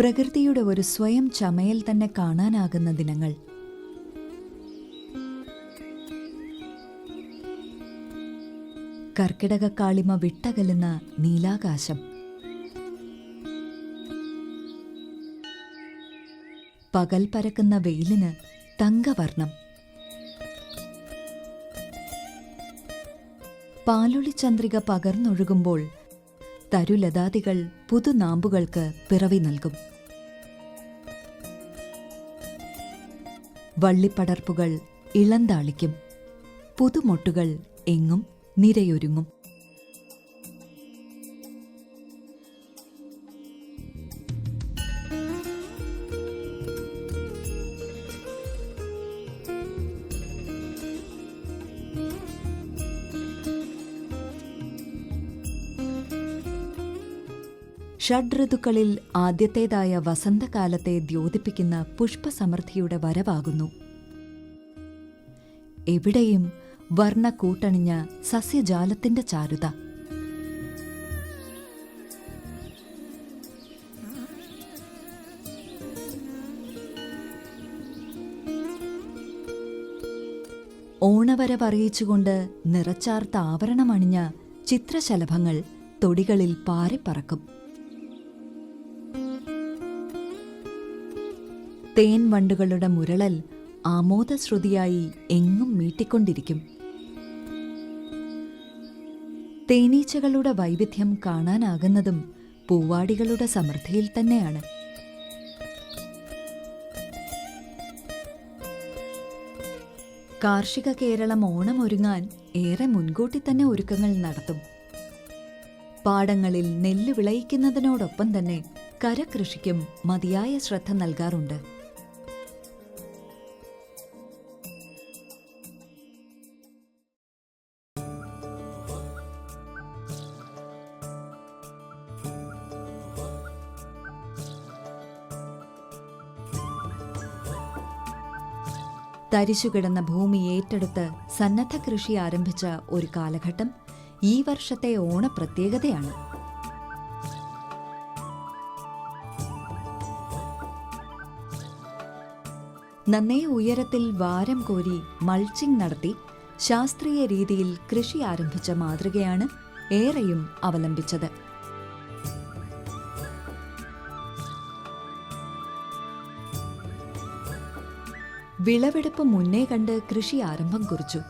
പ്രകൃതിയുടെ ഒരു സ്വയം ചമയൽ തന്നെ കാണാനാകുന്ന ദിനങ്ങൾ. കർക്കിടക കാളിമ വിട്ടകലുന്ന നീലാകാശം. പകൽ പരക്കുന്ന വെയിലിന് തങ്കവർണം പാലൊളി ചന്ദ്രിക പകർന്നൊഴുകുമ്പോൾ തരുലതാദികൾ പുതുനാമ്പുകൾക്ക് പിറവി നൽകും. വള്ളിപ്പടർപ്പുകൾ ഇളന്താളിക്കും. പുതുമൊട്ടുകൾ എങ്ങും നിരയൊരുങ്ങും. ഷഡ്ഋതുക്കളിൽ ആദ്യത്തേതായ വസന്തകാലത്തെ ദ്യോതിപ്പിക്കുന്ന പുഷ്പസമൃദ്ധിയുടെ വരവാകുന്നു. എവിടെയും വർണ കൂട്ടണിഞ്ഞ സസ്യജാലത്തിന്റെ ചാരുത. ഓണവരവറിയിച്ചുകൊണ്ട് നിറച്ചാർത്ത ആവരണമണിഞ്ഞ ചിത്രശലഭങ്ങൾ തൊടികളിൽ പാറിപ്പറക്കും. തേൻ വണ്ടുകളുടെ മുരളൽ ആമോദശ്രുതിയായി എങ്ങും മീട്ടിക്കൊണ്ടിരിക്കും തേനീച്ചകളുടെ വൈവിധ്യം കാണാനാകുന്നതും പൂവാടികളുടെ സമൃദ്ധിയിൽ തന്നെയാണ്. കാർഷിക കേരളം ഓണം ഒരുങ്ങാൻ ഏറെ മുൻകൂട്ടി തന്നെ ഒരുക്കങ്ങൾ നടത്തും. പാടങ്ങളിൽ നെല്ല് വിളയിക്കുന്നതിനോടൊപ്പം തന്നെ കരകൃഷിക്കും മതിയായ ശ്രദ്ധ നൽകാറുണ്ട്. തരിശുകിടന്ന ഭൂമി ഏറ്റെടുത്ത് സന്നദ്ധ കൃഷി ആരംഭിച്ച ഒരു കാലഘട്ടം ഈ വർഷത്തെ ഓണ പ്രത്യേകതയാണ് നന്നേ ഉയരത്തിൽ വാരം കോരി മൾച്ചിങ് നടത്തി ശാസ്ത്രീയ രീതിയിൽ കൃഷി ആരംഭിച്ച മാതൃകയാണ് ഏറെയും അവലംബിച്ചത്. വിളവെടുപ്പ് മുന്നേ കണ്ട് കൃഷി ആരംഭം കുറിച്ചു.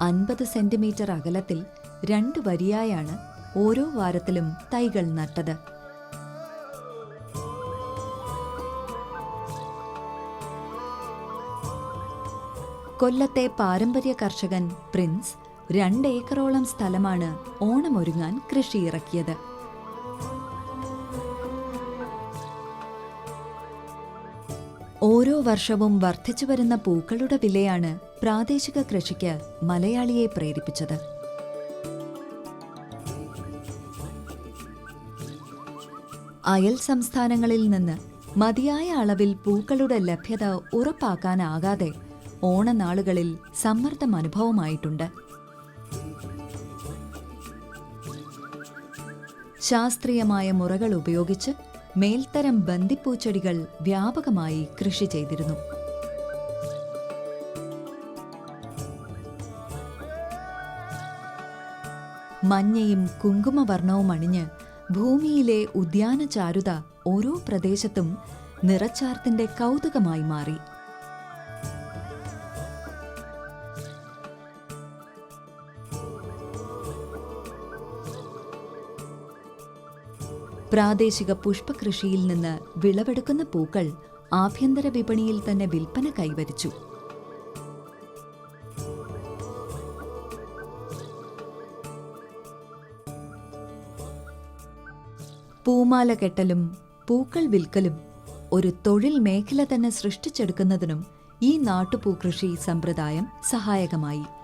അൻപത് സെന്റിമീറ്റർ അകലത്തിൽ രണ്ട് വരിയായാണ് ഓരോ വാരത്തിലും തൈകൾ നട്ടത്. കൊല്ലത്തെ പാരമ്പര്യ കർഷകൻ പ്രിൻസ് രണ്ട് ഏക്കറോളം സ്ഥലമാണ് ഓണമൊരുങ്ങാൻ കൃഷിയിറക്കിയത്. ഓരോ വർഷവും വർദ്ധിച്ചു വരുന്ന പൂക്കളുടെ വിലയാണ് പ്രാദേശിക കൃഷിക്ക് മലയാളിയെ പ്രേരിപ്പിച്ചത്. അയൽ സംസ്ഥാനങ്ങളിൽ നിന്ന് മതിയായ അളവിൽ പൂക്കളുടെ ലഭ്യത ഉറപ്പാക്കാനാകാതെ ഓണനാളുകളിൽ സമ്മർദ്ദം അനുഭവമായിട്ടുണ്ട്. ശാസ്ത്രീയമായ മുറകൾ ഉപയോഗിച്ച് മേൽത്തരം ബന്ദിപ്പൂച്ചെടികൾ വ്യാപകമായി കൃഷി ചെയ്തിരുന്നു. മഞ്ഞയും കുങ്കുമവർണവും അണിഞ്ഞ് ഭൂമിയിലെ ഉദ്യാന ചാരുത ഓരോ പ്രദേശത്തും നിറച്ചാർത്തിന്റെ കൗതുകമായി മാറി. പ്രാദേശിക പുഷ്പകൃഷിയിൽ നിന്ന് വിളവെടുക്കുന്ന പൂക്കൾ ആഭ്യന്തര വിപണിയിൽ തന്നെ വിൽപ്പന കൈവരിച്ചു. പൂമാല കെട്ടലും പൂക്കൾ വിൽക്കലും ഒരു തൊഴിൽ മേഖല തന്നെ സൃഷ്ടിച്ചെടുക്കുന്നതിനും ഈ നാട്ടുപൂക്കൃഷി സമ്പ്രദായം സഹായകമായി.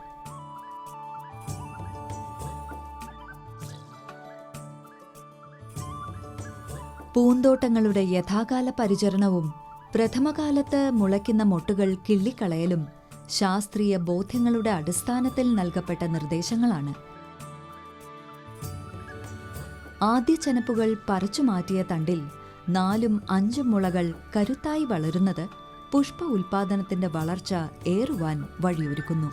പൂന്തോട്ടങ്ങളുടെ യഥാകാല പരിചരണവും പ്രഥമകാലത്ത് മുളയ്ക്കുന്ന മൊട്ടുകൾ കിള്ളിക്കളയലും ശാസ്ത്രീയ ബോധ്യങ്ങളുടെ അടിസ്ഥാനത്തിൽ നൽകപ്പെട്ട നിർദ്ദേശങ്ങളാണ്. ആദ്യ ചനപ്പുകൾ പറിച്ചുമാറ്റിയ തണ്ടിൽ നാലും അഞ്ചും മുളകൾ കരുത്തായി വളരുന്നത് പുഷ്പ ഉൽപാദനത്തിന്റെ വളർച്ച ഏറുവാൻ വഴിയൊരുക്കുന്നു.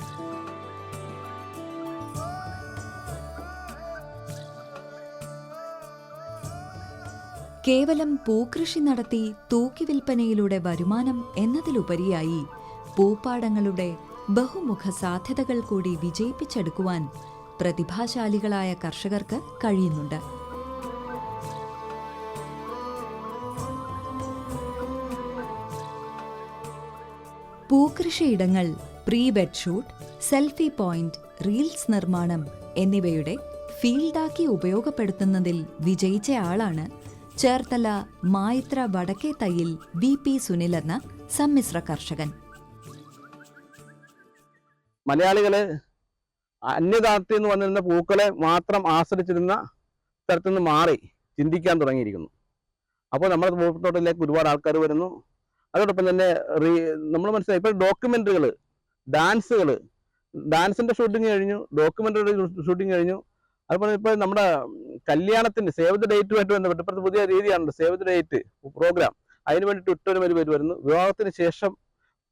കേവലം പൂക്കൃഷി നടത്തി തൂക്കി വിൽപ്പനയിലൂടെ വരുമാനം എന്നതിലുപരിയായി പൂപ്പാടങ്ങളുടെ ബഹുമുഖ സാധ്യതകൾ കൂടി വിജയിപ്പിച്ചെടുക്കുവാൻ പ്രതിഭാശാലികളായ കർഷകർക്ക് കഴിയുന്നുണ്ട്. പൂക്കൃഷിയിടങ്ങൾ pre wed shoot selfie point reels നിർമ്മാണം എന്നിവയുടെ ഫീൽഡാക്കി ഉപയോഗപ്പെടുത്തുന്നതിൽ വിജയിച്ചയാളാണ് ചേർത്തല മായിത്ര വടക്കേ തയ്യിൽ വി പി സുനിൽ എന്ന സമ്മിശ്ര കർഷകൻ. മലയാളികൾ അന്യതാത്തിൽ നിന്ന് വന്നിരുന്ന പൂക്കളെ മാത്രം ആശ്രയിച്ചിരുന്ന സ്ഥലത്ത് നിന്ന് മാറി ചിന്തിക്കാൻ തുടങ്ങിയിരിക്കുന്നു. അപ്പോൾ നമ്മുടെ പൂത്തോട്ടത്തിലേക്ക് ഒരുപാട് ആൾക്കാർ വരുന്നു. അതോടൊപ്പം തന്നെ റീ നമ്മൾ മനസ്സിലായി ഇപ്പോൾ ഡോക്യുമെന്ററികൾ ഡാൻസുകൾ ഡാൻസിന്റെ ഷൂട്ടിംഗ് കഴിഞ്ഞു ഡോക്യുമെന്ററി ഷൂട്ടിംഗ് കഴിഞ്ഞു അതുപോലെ ഇപ്പോൾ നമ്മുടെ കല്യാണത്തിന്റെ സേവ് ദ ഡേറ്റുമായിട്ട് ബന്ധപ്പെട്ട് ഇപ്പോഴത്തെ പുതിയ രീതിയാണ് സേവ് ദ ഡേറ്റ് പ്രോഗ്രാം അതിന് വേണ്ടിയിട്ട് ഒരു പേര് വരുന്നു. വിവാഹത്തിന് ശേഷം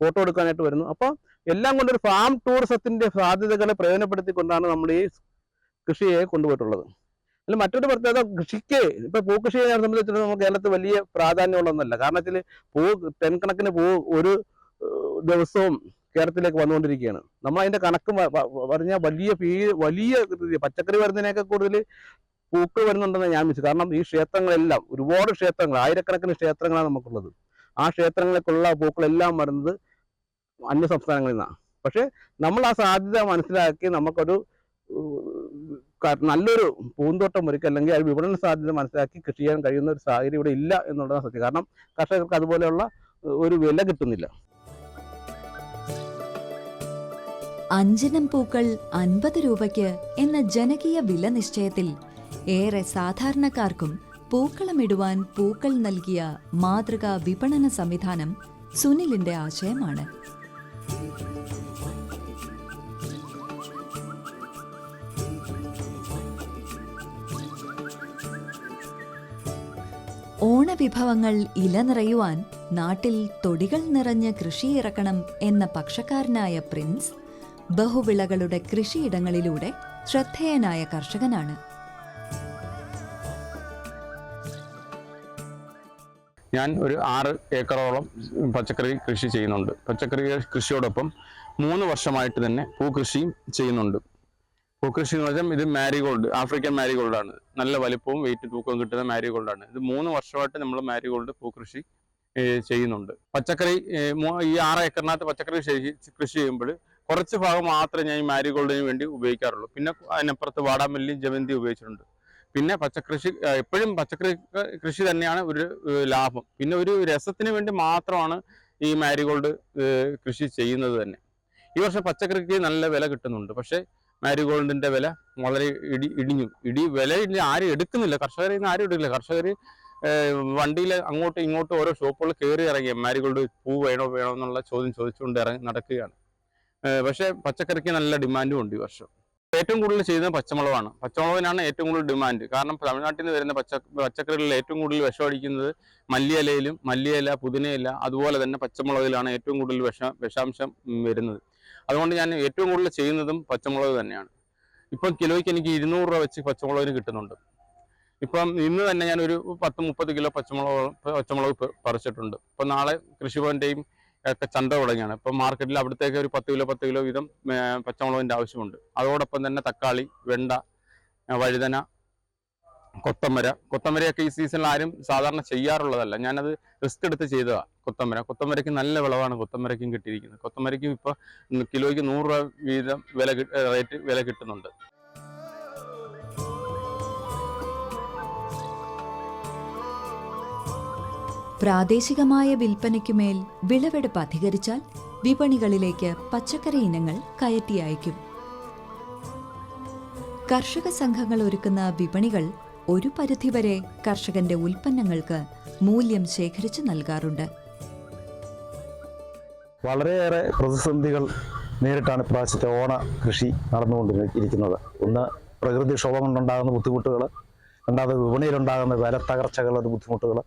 ഫോട്ടോ എടുക്കാനായിട്ട് വരുന്നു. അപ്പോൾ എല്ലാം കൊണ്ടൊരു ഫാം ടൂറിസത്തിന്റെ സാധ്യതകളെ പ്രയോജനപ്പെടുത്തിക്കൊണ്ടാണ് നമ്മൾ ഈ കൃഷിയെ കൊണ്ടുപോയിട്ടുള്ളത്. അല്ല മറ്റൊരു പ്രത്യേകത കൃഷിക്ക് ഇപ്പൊ പൂക്കൃഷിയെ സംബന്ധിച്ചിടത്തോളം നമുക്ക് കേരളത്തിൽ വലിയ പ്രാധാന്യമുള്ളതൊന്നല്ല കാരണം വെച്ചാൽ പൂ ടെൻ കണക്കിന് പൂ ഒരു ദിവസവും കേരളത്തിലേക്ക് വന്നുകൊണ്ടിരിക്കുകയാണ്. നമ്മൾ അതിന്റെ കണക്ക് പറഞ്ഞാൽ വലിയ വലിയ പച്ചക്കറി വരുന്നതിനേക്കാൾ കൂടുതൽ പൂക്കൾ വരുന്നുണ്ടെന്ന് ഞാൻ വിളിച്ചു കാരണം ഈ ക്ഷേത്രങ്ങളെല്ലാം ഒരുപാട് ക്ഷേത്രങ്ങൾ ആയിരക്കണക്കിന് ക്ഷേത്രങ്ങളാണ് നമുക്കുള്ളത്. ആ ക്ഷേത്രങ്ങളിലേക്കുള്ള പൂക്കളെല്ലാം വരുന്നത് അന്യ സംസ്ഥാനങ്ങളിൽ നിന്നാണ്. പക്ഷെ നമ്മൾ ആ സാധ്യത മനസ്സിലാക്കി നമുക്കൊരു നല്ലൊരു പൂന്തോട്ടം ഒരുക്കുക അല്ലെങ്കിൽ അത് വിപണന സാധ്യത മനസ്സിലാക്കി കൃഷി ചെയ്യാൻ കഴിയുന്ന ഒരു സാഹചര്യം ഇവിടെ ഇല്ല എന്നുള്ളതാണ് സത്യം. കാരണം കർഷകർക്ക് അതുപോലെയുള്ള ഒരു വില കിട്ടുന്നില്ല. അഞ്ചിനം പൂക്കൾ അൻപത് രൂപയ്ക്ക് എന്ന ജനകീയ വില നിശ്ചയത്തിൽ ഏറെ സാധാരണക്കാർക്കും പൂക്കളമിടുവാൻ പൂക്കൾ നൽകിയ മാതൃകാ വിപണന സംവിധാനം സുനിലിന്റെ ആശയമാണ്. ഓണവിഭവങ്ങൾ ഇല നിറയുവാൻ നാട്ടിൽ തൊടികൾ നിറഞ്ഞ് കൃഷിയിറക്കണം എന്ന പക്ഷക്കാരനായ പ്രിൻസ് ബഹുവിളകളുടെ കൃഷിയിടങ്ങളിലൂടെ ശ്രദ്ധേയനായ കർഷകനാണ്. ഞാൻ ഒരു ആറ് ഏക്കറോളം പച്ചക്കറി കൃഷി ചെയ്യുന്നുണ്ട്. പച്ചക്കറി കൃഷിയോടൊപ്പം മൂന്ന് വർഷമായിട്ട് തന്നെ പൂക്കൃഷിയും ചെയ്യുന്നുണ്ട്. പൂക്കൃഷി എന്ന് വെച്ചാൽ ഇത് മാരിഗോൾഡ് ആഫ്രിക്കൻ മാരിഗോൾഡ് ആണ് നല്ല വലിപ്പവും വെയിറ്റ് തൂക്കവും കിട്ടുന്ന മാരിഗോൾഡ് ആണ് ഇത് മൂന്ന് വർഷമായിട്ട് നമ്മൾ മാരിഗോൾഡ് പൂക്കൃഷി ചെയ്യുന്നുണ്ട്. പച്ചക്കറി ഈ ആറ് ഏക്കറിനകത്ത് പച്ചക്കറി കൃഷി ചെയ്യുമ്പോൾ കുറച്ച് ഭാഗം മാത്രമേ ഞാൻ ഈ മാരിഗോൾഡിന് വേണ്ടി ഉപയോഗിക്കാറുള്ളൂ. പിന്നെ അതിനപ്പുറത്ത് വാടാമല്ലി ജമന്തി ഉപയോഗിച്ചിട്ടുണ്ട്. പിന്നെ പച്ചക്കൃഷി എപ്പോഴും പച്ചക്കറി കൃഷി തന്നെയാണ് ഒരു ലാഭം. പിന്നെ ഒരു രസത്തിന് വേണ്ടി മാത്രമാണ് ഈ മാരിഗോൾഡ് കൃഷി ചെയ്യുന്നത് തന്നെ. ഈ വർഷം പച്ചക്കറിക്ക് നല്ല വില കിട്ടുന്നുണ്ട്. പക്ഷേ മാരിഗോൾഡിന്റെ വില വളരെ ഇടി ഇടിഞ്ഞു. ഇടി വില ഇടിഞ്ഞ് ആരും എടുക്കുന്നില്ല. കർഷകരിൽ നിന്ന് ആരും എടുക്കില്ല. കർഷകർ വണ്ടിയിൽ അങ്ങോട്ടും ഇങ്ങോട്ടും ഓരോ ഷോപ്പുകൾ കയറി ഇറങ്ങി മാരിഗോൾഡ് പൂ വേണോ വേണോ എന്നുള്ള ചോദ്യം ചോദിച്ചുകൊണ്ട് ഇറങ്ങി നടക്കുകയാണ്. പക്ഷേ പച്ചക്കറിക്ക് നല്ല ഡിമാൻഡും ഉണ്ട് ഈ വർഷം. ഏറ്റവും കൂടുതൽ ചെയ്യുന്നത് പച്ചമുളകാണ്. പച്ചമുളകിനാണ് ഏറ്റവും കൂടുതൽ ഡിമാൻഡ്. കാരണം തമിഴ്നാട്ടിൽ നിന്ന് വരുന്ന പച്ച പച്ചക്കറികളിൽ ഏറ്റവും കൂടുതൽ വിഷം അടിക്കുന്നത് മല്ലിയിലയിലും മല്ലിയില പുതിനയില അതുപോലെ തന്നെ പച്ചമുളകിലാണ് ഏറ്റവും കൂടുതൽ വിഷ വിഷാംശം വരുന്നത്. അതുകൊണ്ട് ഞാൻ ഏറ്റവും കൂടുതൽ ചെയ്യുന്നതും പച്ചമുളക് തന്നെയാണ്. ഇപ്പം കിലോയ്ക്ക് എനിക്ക് ഇരുന്നൂറ് രൂപ വെച്ച് പച്ചമുളകിന് കിട്ടുന്നുണ്ട്. ഇപ്പം ഇന്ന് തന്നെ ഞാൻ ഒരു പത്ത് മുപ്പത് കിലോ പച്ചമുളക് പച്ചമുളക് പറിച്ചിട്ടുണ്ട്. ഇപ്പം നാളെ കൃഷിഭവന്റെയും ഒക്കെ ചന്ത തുടങ്ങിയാണ് ഇപ്പം മാർക്കറ്റിൽ അവിടത്തേക്ക് ഒരു പത്ത് കിലോ പത്ത് കിലോ വീതം പച്ചമുളകിന്റെ ആവശ്യമുണ്ട്. അതോടൊപ്പം തന്നെ തക്കാളി വെണ്ട വഴുതന കൊത്തമര. കൊത്തമരയൊക്കെ ഈ സീസണിൽ ആരും സാധാരണ ചെയ്യാറുള്ളതല്ല. ഞാനത് റിസ്ക് എടുത്ത് ചെയ്തതാണ് കൊത്തമര. കൊത്തമരയ്ക്ക് നല്ല വിളവാണ് കൊത്തമരയ്ക്കും കിട്ടിയിരിക്കുന്നത്. കൊത്തമരയ്ക്കും ഇപ്പോൾ കിലോയ്ക്ക് നൂറ് രൂപ വീതം വില റേറ്റ് വില കിട്ടുന്നുണ്ട്. പ്രാദേശികമായ വിൽപ്പനയ്ക്കുമേൽ വിളവെടുപ്പ് അധികരിച്ചാൽ വിപണികളിലേക്ക് പച്ചക്കറി ഇനങ്ങൾ കയറ്റി അയക്കും. കർഷക സംഘങ്ങൾ ഒരുക്കുന്ന വിപണികൾ ഒരു പരിധിവരെ കർഷകന്റെ ഉൽപ്പന്നങ്ങൾക്ക് മൂല്യം ശേഖരിച്ചു നൽകാറുണ്ട്. വളരെയേറെ പ്രതിസന്ധികൾ നേരിട്ടാണ് ഇപ്രാവശ്യത്തെ ഓണ കൃഷി നടന്നുകൊണ്ടിരിക്കുന്നത്. ഒന്ന് പ്രകൃതിക്ഷോഭം കൊണ്ടുണ്ടാകുന്ന ബുദ്ധിമുട്ടുകൾ രണ്ടാമത് വിപണിയിലുണ്ടാകുന്ന വില തകർച്ചകളുടെ ബുദ്ധിമുട്ടുകൾ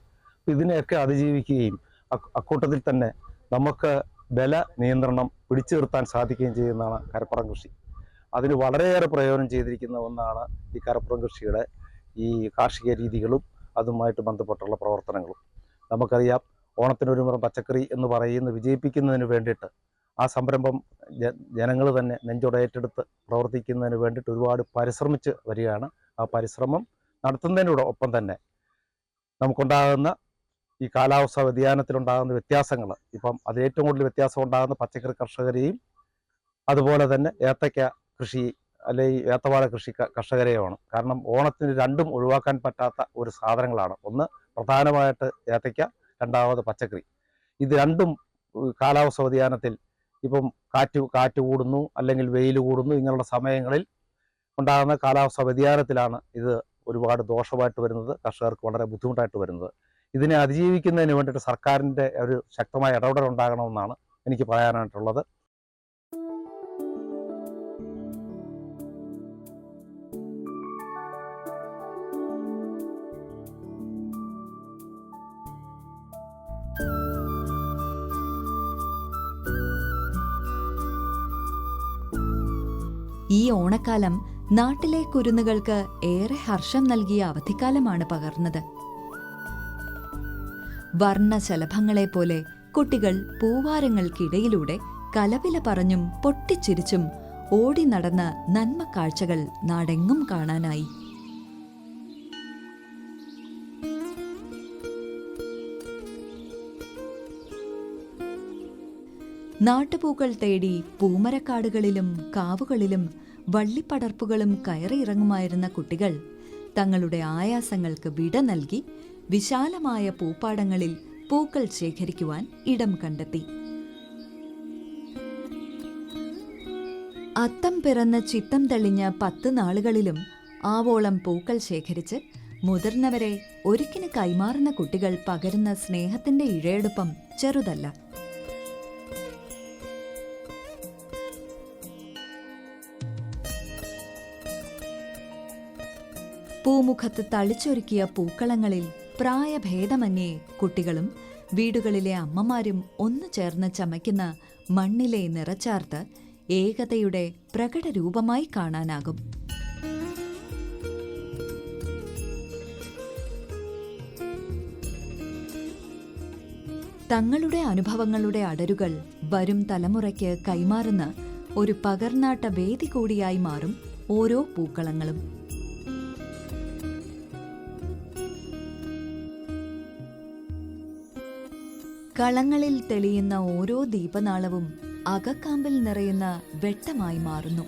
ഇതിനെയൊക്കെ അതിജീവിക്കുകയും അക്ക- അക്കൂട്ടത്തിൽ തന്നെ നമുക്ക് ബല നിയന്ത്രണം പിടിച്ചു നിർത്താൻ സാധിക്കുകയും ചെയ്യുന്നതാണ് കരപ്പുറം കൃഷി. അതിന് വളരെയേറെ പ്രയോജനം ചെയ്തിരിക്കുന്ന ഒന്നാണ് ഈ കരപ്പുറം കൃഷിയുടെ ഈ കാർഷിക രീതികളും അതുമായിട്ട് ബന്ധപ്പെട്ടുള്ള പ്രവർത്തനങ്ങളും. നമുക്കറിയാം ഓണത്തിനൊരു മുറം പച്ചക്കറി എന്ന് പറയുന്ന വിജയിപ്പിക്കുന്നതിന് വേണ്ടിയിട്ട് ആ സംരംഭം ജനങ്ങൾ തന്നെ നെഞ്ചോടേറ്റെടുത്ത് പ്രവർത്തിക്കുന്നതിന് വേണ്ടിയിട്ട് ഒരുപാട് പരിശ്രമിച്ച് വരികയാണ്. ആ പരിശ്രമം നടത്തുന്നതിനോടൊപ്പം തന്നെ നമുക്കുണ്ടാകുന്ന ഈ കാലാവസ്ഥ വ്യതിയാനത്തിലുണ്ടാകുന്ന വ്യത്യാസങ്ങൾ ഇപ്പം അത് ഏറ്റവും കൂടുതൽ വ്യത്യാസം ഉണ്ടാകുന്ന പച്ചക്കറി കർഷകരെയും അതുപോലെ തന്നെ ഏത്തയ്ക്ക കൃഷി അല്ലെങ്കിൽ ഏത്തവാഴ കൃഷി കർഷകരെയുമാണ്. കാരണം ഓണത്തിന് രണ്ടും ഒഴിവാക്കാൻ പറ്റാത്ത ഒരു സാധനങ്ങളാണ്. ഒന്ന് പ്രധാനമായിട്ട് ഏത്തയ്ക്ക രണ്ടാമത് പച്ചക്കറി. ഇത് രണ്ടും കാലാവസ്ഥ വ്യതിയാനത്തിൽ ഇപ്പം കാറ്റ് കാറ്റ് കൂടുന്നു അല്ലെങ്കിൽ വെയിൽ കൂടുന്നു ഇങ്ങനെയുള്ള സമയങ്ങളിൽ ഉണ്ടാകുന്ന കാലാവസ്ഥ വ്യതിയാനത്തിലാണ് ഇത് ഒരുപാട് ദോഷമായിട്ട് വരുന്നത് കർഷകർക്ക് വളരെ ബുദ്ധിമുട്ടായിട്ട് വരുന്നത്. ഇതിനെ അതിജീവിക്കുന്നതിന് വേണ്ടിയിട്ട് സർക്കാരിന്റെ ഒരു ശക്തമായ ഇടപെടൽ ഉണ്ടാകണമെന്നാണ് എനിക്ക് പറയാനായിട്ടുള്ളത്. ഈ ഓണക്കാലം നാട്ടിലെ കുരുന്നുകൾക്ക് ഏറെ ഹർഷം നൽകിയ അവധിക്കാലമാണ് പകർന്നത്. വർണശലഭങ്ങളെപ്പോലെ കുട്ടികൾ പൂവാരങ്ങൾക്കിടയിലൂടെ കലപില പറഞ്ഞും പൊട്ടിച്ചിരിച്ചും ഓടി നടന്ന നന്മ കാഴ്ചകൾ നാടെങ്ങും കാണാനായി. നാട്ടുപൂക്കൾ തേടി പൂമരക്കാടുകളിലും കാവുകളിലും വള്ളിപ്പടർപ്പുകളും കയറിയിറങ്ങുമായിരുന്ന കുട്ടികൾ തങ്ങളുടെ ആയാസങ്ങൾക്ക് വിട നൽകി വിശാലമായ പൂപ്പാടങ്ങളിൽ പൂക്കൾ ശേഖരിക്കുവാൻ ഇടം കണ്ടെത്തി. അത്തം പിറന്ന് ചിത്തം തെളിഞ്ഞ പത്ത് നാളുകളിലും ആവോളം പൂക്കൾ ശേഖരിച്ച് മുതിർന്നവരെ ഒരിക്കലും കൈമാറുന്ന കുട്ടികൾ പകരുന്ന സ്നേഹത്തിന്റെ ഇഴയെടുപ്പം ചെറുതല്ല. പൂമുഖത്ത് തളിച്ചൊരുക്കിയ പൂക്കളങ്ങളിൽ പ്രായഭേദമന്യേ കുട്ടികളും വീടുകളിലെ അമ്മമാരും ഒന്നു ചേർന്ന് ചമയ്ക്കുന്ന മണ്ണിലെ നിറച്ചാർത്ത് ഏകതയുടെ പ്രകടരൂപമായി കാണാനാകും. തങ്ങളുടെ അനുഭവങ്ങളുടെ അടരുകൾ വരും തലമുറയ്ക്ക് കൈമാറുന്ന ഒരു പകർന്നാട്ട വേദി കൂടിയായി മാറും ഓരോ പൂക്കളങ്ങളും. കളങ്ങളിൽ തെളിയുന്ന ഓരോ ദീപനാളവും അകക്കാമ്പിൽ നിറയുന്ന വെട്ടമായി മാറുന്നു.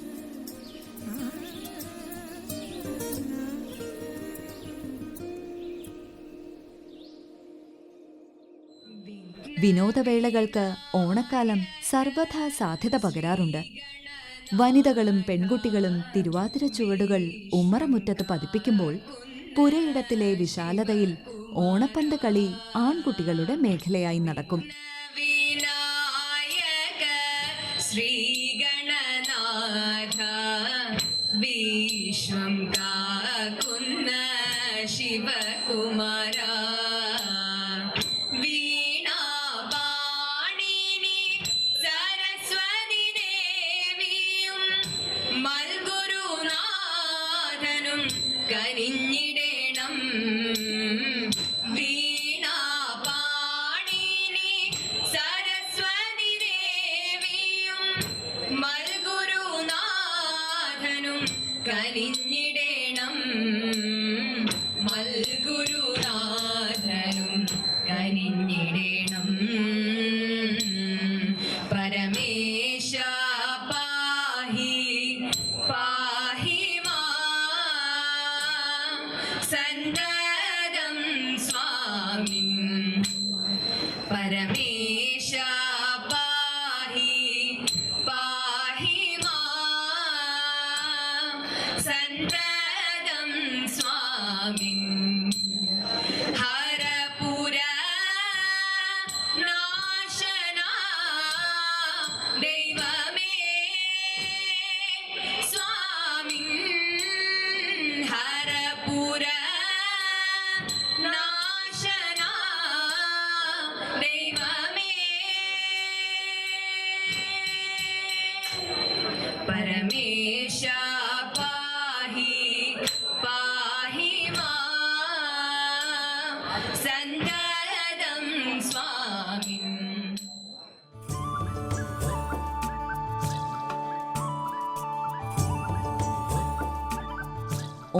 വിനോദവേളകൾക്ക് ഓണക്കാലം സർവഥാ സാധ്യത പകരാറുണ്ട്. വനിതകളും പെൺകുട്ടികളും തിരുവാതിര ചുവടുകൾ ഉമ്മറമുറ്റത്ത് പതിപ്പിക്കുമ്പോൾ പുരയിടത്തിലെ വിശാലതയിൽ ഓണപ്പന്ത് കളി ആൺകുട്ടികളുടെ മേഖലയായി നടക്കും. മൽഗുരുനാഥനും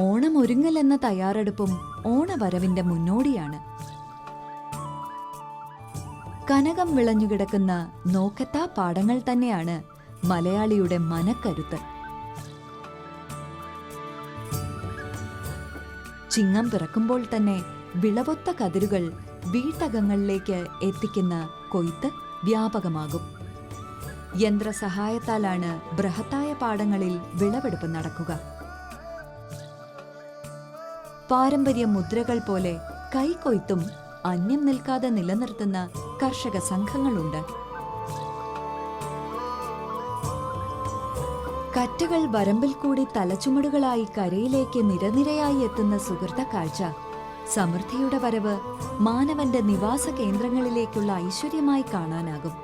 ഓണമൊരുങ്ങൽ എന്ന തയ്യാറെടുപ്പും ഓണവരവിന്റെ മുന്നോടിയാണ്. കനകം വിളഞ്ഞുകിടക്കുന്ന നോക്കത്താ പാടങ്ങൾ തന്നെയാണ് മലയാളിയുടെ മനക്കരുത്ത് ചിങ്ങം പിറക്കുമ്പോൾ തന്നെ വിളവൊത്ത കതിരുകൾ വീട്ടകങ്ങളിലേക്ക് എത്തിക്കുന്ന കൊയ്ത്ത് വ്യാപകമാകും. യന്ത്രസഹായത്താലാണ് ബൃഹത്തായ പാടങ്ങളിൽ വിളവെടുപ്പ് നടക്കുക. പാരമ്പര്യ മുദ്രകൾ പോലെ കൈകൊയ്ത്തും അന്യം നിൽക്കാതെ നിലനിർത്തുന്ന കർഷക സംഘങ്ങളുണ്ട്. കറ്റകൾ വരമ്പിൽ കൂടി തലച്ചുമടുകളായി കരയിലേക്ക് നിരനിരയായി എത്തുന്ന സുഹൃത്ത കാഴ്ച സമൃദ്ധിയുടെ വരവ് മാനവന്റെ നിവാസ കേന്ദ്രങ്ങളിലേക്കുള്ള ഐശ്വര്യമായി കാണാനാകും.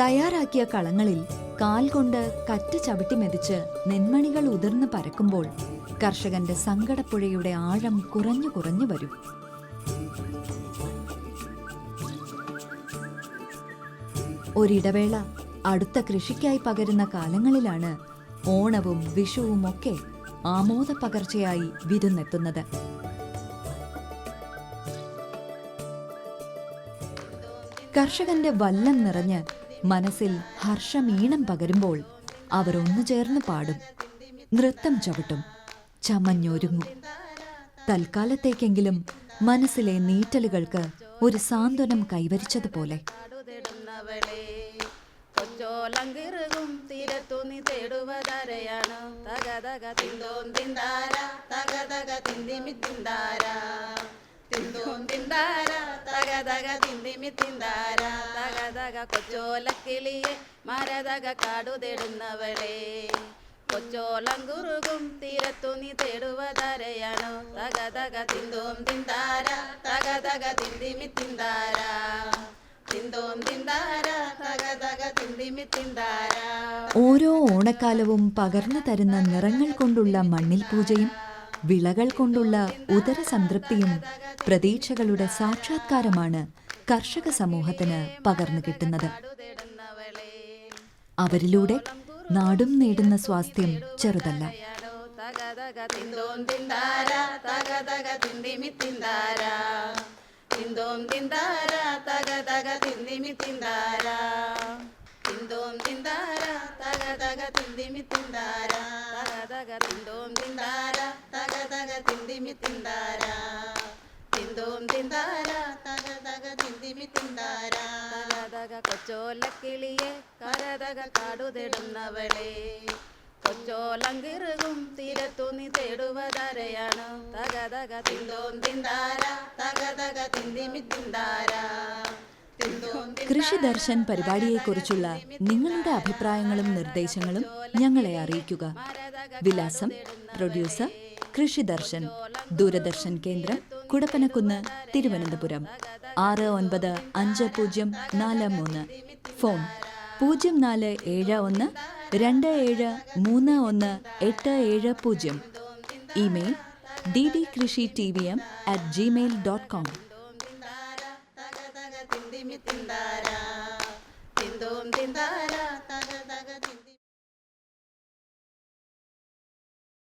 തയ്യാറാക്കിയ കളങ്ങളിൽ കാൽ കൊണ്ട് കറ്റ് ചവിട്ടി മെതിച്ച് നെന്മണികൾ ഉതിർന്ന് പരക്കുമ്പോൾ കർഷകന്റെ സങ്കടപ്പുഴയുടെ ആഴം കുറഞ്ഞു കുറഞ്ഞു വരും. ഒരിടവേള അടുത്ത കൃഷിക്കായി പകരുന്ന കാലങ്ങളിലാണ് ഓണവും വിഷുവും ഒക്കെ ആമോദ പകർച്ചയായി വിരുന്നെത്തുന്നത്. കർഷകന്റെ വല്ലം നിറഞ്ഞ് മനസ്സിൽ ഹർഷമീണം പകരുമ്പോൾ അവർ ഒന്നു ചേർന്ന് പാടും. നൃത്തം ചവിട്ടും. ചമഞ്ഞൊരുങ്ങും. തൽക്കാലത്തേക്കെങ്കിലും മനസ്സിലെ നീറ്റലുകൾക്ക് ഒരു സാന്ത്വനം കൈവരിച്ചതുപോലെ. കൊച്ചോലങ്കിറുകും തീരത്തു നീ തേടുവതാരയാണ്. തക തക തിന്തോം തിന്താര തകതക തക തിന്തിമി തിന്താര തിന്തോം തിന്താര തക തക തിന്തിമി തിന്താരാ തക തക കൊച്ചോലക്കിളിയെ മരതക കാടുതേടുന്നവളെ. കൊച്ചോലങ്കുറുകും തീരത്തു നീ തേടുവതാരയാണ്? തക തക തിന്തോം തിന്താര? തക തക തിന്തിമി തിന്താര തിന്തോം തിന്താര? തക തക തിന്തിമി തിന്താര ഓരോ ഓണക്കാലവും പകർന്നു തരുന്ന നിറങ്ങൾ കൊണ്ടുള്ള മണ്ണിൽ പൂജയും വിളകൾ കൊണ്ടുള്ള ഉദര സംതൃപ്തിയും പ്രതീക്ഷകളുടെ സാക്ഷാത്കാരമാണ് കർഷക സമൂഹത്തിന് പകർന്നു കിട്ടുന്നത്. അവരിലൂടെ നാടും നേടുന്ന സ്വാസ്ഥ്യം ചെറുതല്ല. തിന്തോം തിന്താര തക തക തിന്തിമി തിന്താര. തിന്തോം തിന്താര തക തക തിന്തിമി തിന്താര. തിന്തോം തിന്താര തക തക തിന്തിമി തിന്താര തക തക തിന്തോം തിന്താര തക തക തിന്തിമി തിന്താര തിന്തോം തിന്താര തക തക തിന്തിമി തിന്താര. തക തക കൊച്ചോലക്കിളിയെ കരതക കാടുതിടുന്നവളെ കൊച്ചോലങ്കിറുകും തീരത്തു നീ തേടുവതരയാണ് തക തക തിന്തോം തിന്താര തക തക തിന്തിമി തിന്താര. കൃഷി ദർശൻ പരിപാടിയെക്കുറിച്ചുള്ള നിങ്ങളുടെ അഭിപ്രായങ്ങളും നിർദ്ദേശങ്ങളും ഞങ്ങളെ അറിയിക്കുക. വിലാസം പ്രൊഡ്യൂസർ കൃഷി ദർശൻ ദൂരദർശൻ കേന്ദ്രം കുടപ്പനക്കുന്ന് തിരുവനന്തപുരം. ആറ് ഒൻപത് അഞ്ച് പൂജ്യം നാല് മൂന്ന്. ഫോൺ പൂജ്യം നാല് ഏഴ് ഒന്ന് രണ്ട് ഏഴ് മൂന്ന് ഒന്ന് എട്ട് ഏഴ് പൂജ്യം. ഇമെയിൽ ഡി ഡി കൃഷി T V M at gmail dot com തിന്തോം തിന്താര.